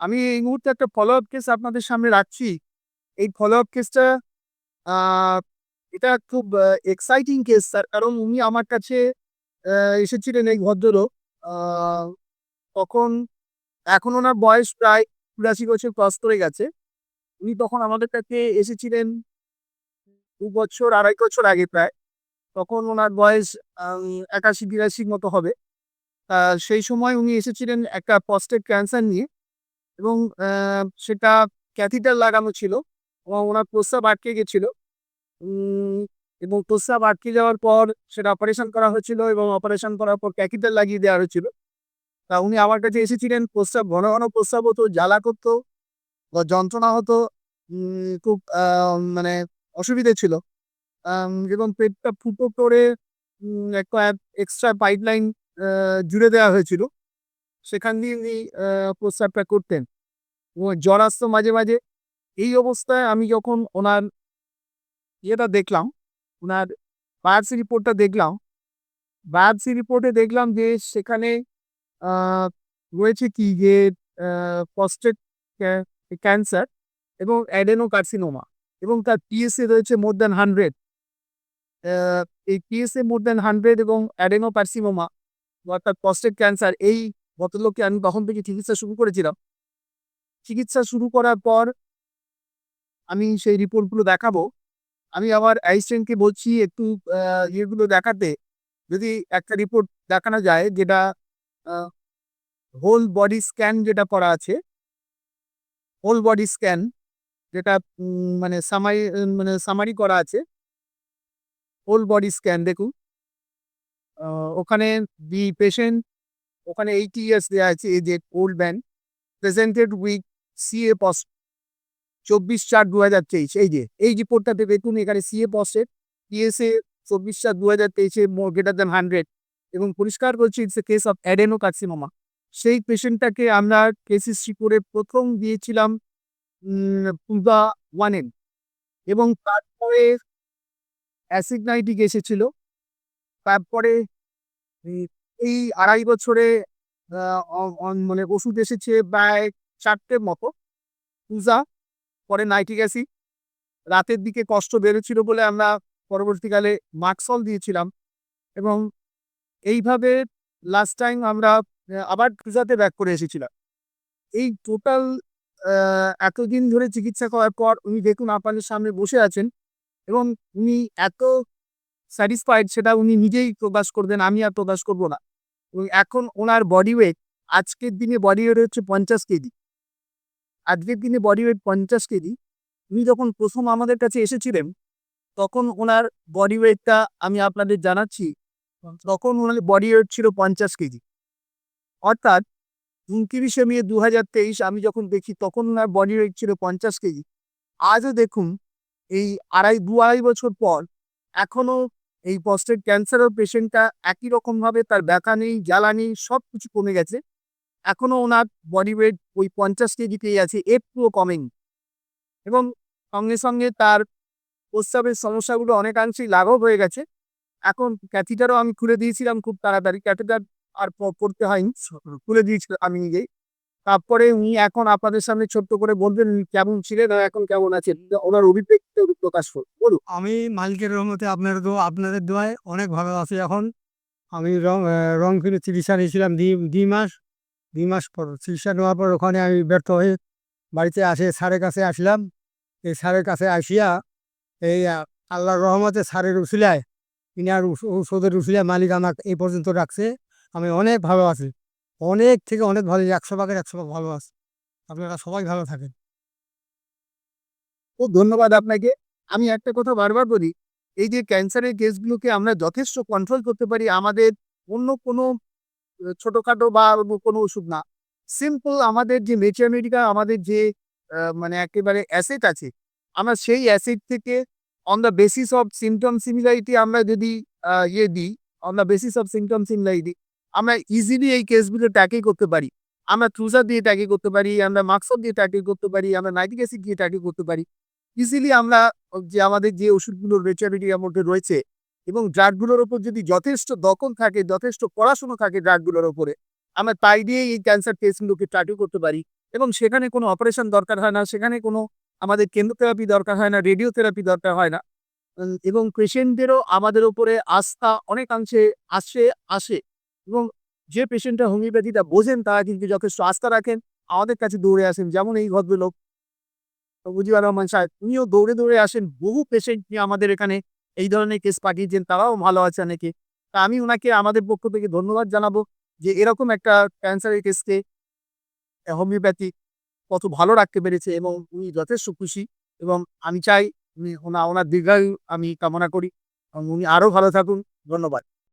আমি এই মুহূর্তে একটা ফলো আপ কেস আপনাদের সামনে রাখছি। এই ফলো আপ কেসটা এটা খুব এক্সাইটিং কেস স্যার। কারণ উনি আমার কাছে এসেছিলেন এই ভদ্রলোক। তখন, এখন ওনার বয়স প্রায় চুরাশি বছর ক্রস করে গেছে। উনি তখন আমাদের কাছে এসেছিলেন দু বছর, আড়াই বছর আগে প্রায়। তখন ওনার বয়স একাশি, বিরাশির মতো হবে। সেই সময় উনি এসেছিলেন একটা প্রস্টেট ক্যান্সার নিয়ে। এবং সেটা ক্যাথিটার লাগানো ছিল এবং ওনার প্রস্রাব আটকে গেছিল। এবং প্রস্রাব আটকে যাওয়ার পর সেটা অপারেশন করা হয়েছিল এবং অপারেশন করার পর ক্যাথিটার লাগিয়ে দেওয়া হয়েছিল। তা উনি আমার কাছে এসেছিলেন, প্রস্রাব, ঘন ঘন প্রস্রাব হতো, জ্বালা করতো বা যন্ত্রণা হতো খুব মানে অসুবিধে ছিল। এবং পেটটা ফুটো করে একটা এক্সট্রা পাইপলাইন জুড়ে দেওয়া হয়েছিল। সেখান দিয়ে উনি প্রস্রাবটা করতেন। জ্বর আসতো মাঝে মাঝে। এই অবস্থায় আমি যখন ওনার ইয়েটা দেখলাম, ওনার বায়োপসি রিপোর্টটা দেখলাম, বায়োপসি রিপোর্টে দেখলাম যে সেখানে রয়েছে কি যে প্রস্টেট ক্যান্সার এবং অ্যাডেনো কার্সিনোমা এবং তার পিএসএ রয়েছে মোর দ্যান হান্ড্রেড এই পিএসএ মোর দ্যান হান্ড্রেড এবং অ্যাডেনোকার্সিনোমা অর্থাৎ প্রস্টেট ক্যান্সার এই ভদ্রলোককে আমি তখন থেকে চিকিৎসা শুরু করেছিলাম। চিকিৎসা শুরু করার পর আমি সেই রিপোর্টগুলো দেখাবো। আমি আমার অ্যাসিস্ট্যান্টকে বলছি একটু ইয়েগুলো দেখাতে। যদি একটা রিপোর্ট দেখানো যায় যেটা হোল বডি স্ক্যান যেটা করা আছে হোল বডি স্ক্যান যেটা মানে সামারি মানে সামারি করা আছে হোল বডি স্ক্যান দেখুন। ওখানে দি পেশেন্ট ওখানে এইটি ইয়ার্স দেওয়া আছে, এই যে old man presented with CA পস চব্বিশ চার দু হাজার তেইশ, এই যে, এই রিপোর্টটাতে দেখুন এখানে সিএ পসের পিএসএ চব্বিশ চার দু হাজার তেইশে মোর গ্রেটার দ্যান হান্ড্রেড এবং পরিষ্কার বলছি it's a case of adenocarcinoma সেই পেশেন্টটাকে আমরা কেস হিস্ট্রি করে প্রথম দিয়েছিলাম পূজা ওয়ানেন এবং তারপরে অ্যাসিগনাইটিক এসেছিল, তারপরে এই আড়াই বছরে মানে ওষুধ এসেছে প্রায় চারটের মতো। পূজা, পরে নাইট্রিক অ্যাসিড। রাতের দিকে কষ্ট বেড়েছিল বলে আমরা পরবর্তীকালে মাক্সল দিয়েছিলাম এবং এইভাবে লাস্ট টাইম আমরা আবার পূজাতে ব্যাক করে এসেছিলাম। এই টোটাল এতদিন ধরে চিকিৎসা করার পর উনি দেখুন আপনাদের সামনে বসে আছেন এবং উনি এত স্যাটিসফাইড সেটা উনি নিজেই প্রকাশ করবেন, আমি আর প্রকাশ করব না। এবং এখন ওনার বডি ওয়েট আজকের দিনে বডি ওয়েট হচ্ছে পঞ্চাশ কেজি। আজকের দিনে বডি ওয়েট পঞ্চাশ কেজি। উনি যখন প্রথম আমাদের কাছে এসেছিলেন, তখন ওনার বডি ওয়েটটা আমি আপনাদের জানাচ্ছি, তখন ওনার বডি ওয়েট ছিল পঞ্চাশ কেজি। অর্থাৎ উনত্রিশে মে দু হাজার তেইশ আমি যখন দেখি, তখন ওনার বডি ওয়েট ছিল পঞ্চাশ কেজি। আজও দেখুন, এই আড়াই, দু আড়াই বছর পর এখনও এই প্রস্টেট ক্যান্সারের পেশেন্টটা একই রকম ভাবে তার ব্যথা নেই, জ্বালা নেই সব কিছু কমে গেছে। এখনও ওনার বডি ওয়েট ওই পঞ্চাশ কেজিতেই আছে একটুও কমেনি। এবং সঙ্গে সঙ্গে তার প্রস্রাবের সমস্যাগুলো অনেকাংশেই লাঘব হয়ে গেছে। এখন ক্যাথিটারও আমি খুলে দিয়েছিলাম খুব তাড়াতাড়ি ক্যাথিটার আর করতে হয়নি, খুলে দিয়েছিলাম আমি নিজেই। তারপরে উনি এখন আপনাদের সামনে ছোট্ট করে বলবেন কেমন ছিলেন আর এখন কেমন আছেন? ওনার অভিব্যক্তি প্রকাশ করুন বলুন। আমি মালিকের রহমতে আপনার দো আপনাদের দোয়ায় অনেক ভালো আছি এখন। আমি রং আহ, রংপুরে চিকিৎসা নিয়েছিলাম দুই মাস দুই মাস পর চিকিৎসা নেওয়ার পর ওখানে আমি ব্যর্থ হয়ে বাড়িতে আসে স্যারের কাছে আসলাম। এই স্যারের কাছে আসিয়া এই আল্লাহর রহমতে স্যারের উসিলায় ইনার ঔষ- ঔষধের উসিলায় মালিক আমাকে এই পর্যন্ত রাখছে। আমি অনেক ভালো আছি। অনেক থেকে অনেক ভালো একশো ভাগের একশো ভাগ ভালো আছি। আপনারা সবাই ভালো থাকেন। খুব ধন্যবাদ আপনাকে। আমি একটা কথা বারবার বলি, এই যে ক্যান্সারের কেসগুলোকে আমরা যথেষ্ট কন্ট্রোল করতে পারি, আমাদের অন্য কোনো ছোটখাটো বা কোনো ওষুধ না। সিম্পল আমাদের যে মেডিকা আমাদের যে মানে একেবারে অ্যাসেট আছে, আমরা সেই অ্যাসিড থেকে on the basis of symptom similarity আমরা যদি ইয়ে দিই on the basis of symptom similarity আমরা ইজিলি এই কেসগুলো ট্যাকেল করতে পারি। আমরা ট্রুজার দিয়ে ট্যাকেল করতে পারি, আমরা মাক্সর দিয়ে ট্যাকেল করতে পারি, আমরা নাইট্রিক অ্যাসিড দিয়ে ট্যাকেল করতে পারি। ইজিলি আমরা যে আমাদের যে ওষুধগুলোর রেচাবিলিটির মধ্যে রয়েছে এবং ড্রাগগুলোর ওপর যদি যথেষ্ট দখল থাকে, যথেষ্ট পড়াশোনা থাকে ড্রাগগুলোর ওপরে, আমরা তাই দিয়ে এই ক্যান্সার কেসগুলোকে ট্রাটু করতে পারি। এবং সেখানে কোনো অপারেশন দরকার হয় না, সেখানে কোনো আমাদের কেমোথেরাপি দরকার হয় না রেডিওথেরাপি দরকার হয় না। এবং পেশেন্টদেরও আমাদের ওপরে আস্থা অনেকাংশে আসে আসে। এবং যে পেশেন্টরা হোমিওপ্যাথিটা বোঝেন, তারা কিন্তু যথেষ্ট আস্থা রাখেন, আমাদের কাছে দৌড়ে আসেন, যেমন এই ভদ্রলোক। মুজিবুর রহমান সাহেব, উনিও দৌড়ে দৌড়ে আসেন, বহু পেশেন্ট নিয়ে আমাদের এখানে এই ধরনের কেস পাঠিয়েছেন, তারাও ভালো আছে অনেকে। তা আমি ওনাকে আমাদের পক্ষ থেকে ধন্যবাদ জানাব যে এরকম একটা ক্যান্সারের কেসকে হোমিওপ্যাথি কত ভালো রাখতে পেরেছে এবং উনি যথেষ্ট খুশি এবং আমি চাই উনি ওনা ওনার দীর্ঘায়ু আমি কামনা করি এবং উনি আরও ভালো থাকুন। ধন্যবাদ।